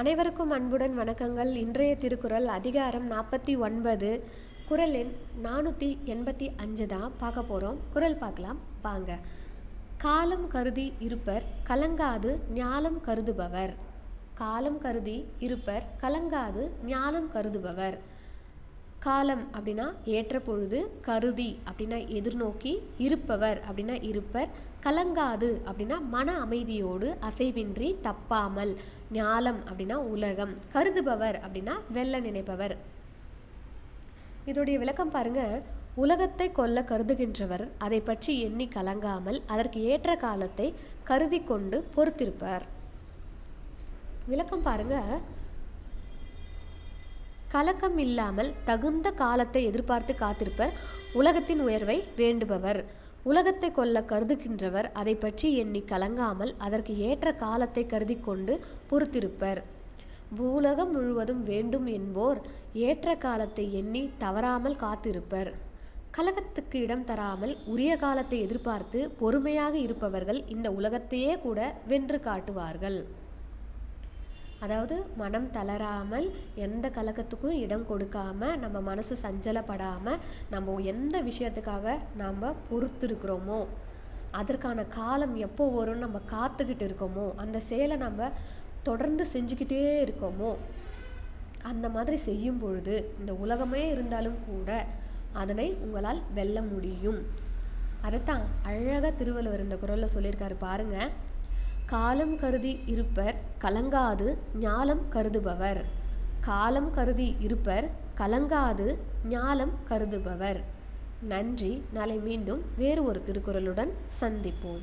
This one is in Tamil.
அனைவருக்கும் அன்புடன் வணக்கங்கள். இன்றைய திருக்குறள் அதிகாரம் நாற்பத்தி ஒன்பது. குரல் எண் நானூற்றி எண்பத்தி அஞ்சு தான் பார்க்க போகிறோம் குறள் பார்க்கலாம். வாங்க. காலம் கருதி இருப்பர் கலங்காது ஞாலம் கருதுபவர். காலம் கருதி இருப்பர் கலங்காது ஞாலம் கருதுபவர். காலம் அப்படின்னா ஏற்ற பொழுது கருதி அப்படின்னா எதிர்நோக்கி இருப்பவர் அப்படின்னா இருப்பர் கலங்காது அப்படின்னா மன அமைதியோடு அசைவின்றி தப்பாமல் ஞாலம் அப்படின்னா உலகம் கருதுபவர் அப்படின்னா வெல்ல நினைப்பவர். இதோடைய விளக்கம் பாருங்க. உலகத்தை கொல்ல கருதுகின்றவர் அதை பற்றி எண்ணி கலங்காமல் அதற்கு ஏற்ற காலத்தை கருதி கொண்டு பொறுத்திருப்பார். விளக்கம் பாருங்க. கலக்கம் இல்லாமல் தகுந்த காலத்தை எதிர்பார்த்து காத்திருப்பர். உலகத்தின் உயர்வை வேண்டுபவர். உலகத்தை கொல்ல கருதுகின்றவர். அதை பற்றி எண்ணி கலங்காமல் அதற்கு ஏற்ற காலத்தை கருதி கொண்டு பொறுத்திருப்பர். பூலகம் முழுவதும் வேண்டும் என்போர் ஏற்ற காலத்தை எண்ணி தவறாமல் காத்திருப்பர். கலகத்துக்கு இடம் தராமல் உரிய காலத்தை எதிர்பார்த்து பொறுமையாக இருப்பவர்கள் இந்த உலகத்தையே கூட வென்று காட்டுவார்கள். அதாவது மனம் தளராமல் எந்த கலக்கத்துக்கும் இடம் கொடுக்காம நம்ம மனசு சஞ்சலப்படாமல் நம்ம எந்த விஷயத்துக்காக நாம் பொறுத்திருக்கிறோமோ அதற்கான காலம் எப்போ வரும்னு நம்ம காத்துக்கிட்டு இருக்கோமோ அந்த செயலை நம்ம தொடர்ந்து செஞ்சுக்கிட்டே இருக்கோமோ அந்த மாதிரி செய்யும் பொழுது இந்த உலகமே இருந்தாலும் கூட அதனை உங்களால் வெல்ல முடியும். அதைத்தான் அழகாக திருவள்ளுவர் இந்த குரலில் சொல்லியிருக்காரு பாருங்கள் காலம் கருதி இருப்பர் கலங்காது ஞாலம் கருதுபவர். காலம் கருதி இருப்பர் கலங்காது ஞாலம் கருதுபவர். நன்றி. நாளை மீண்டும் வேறு ஒரு திருக்குறளுடன் சந்திப்போம்.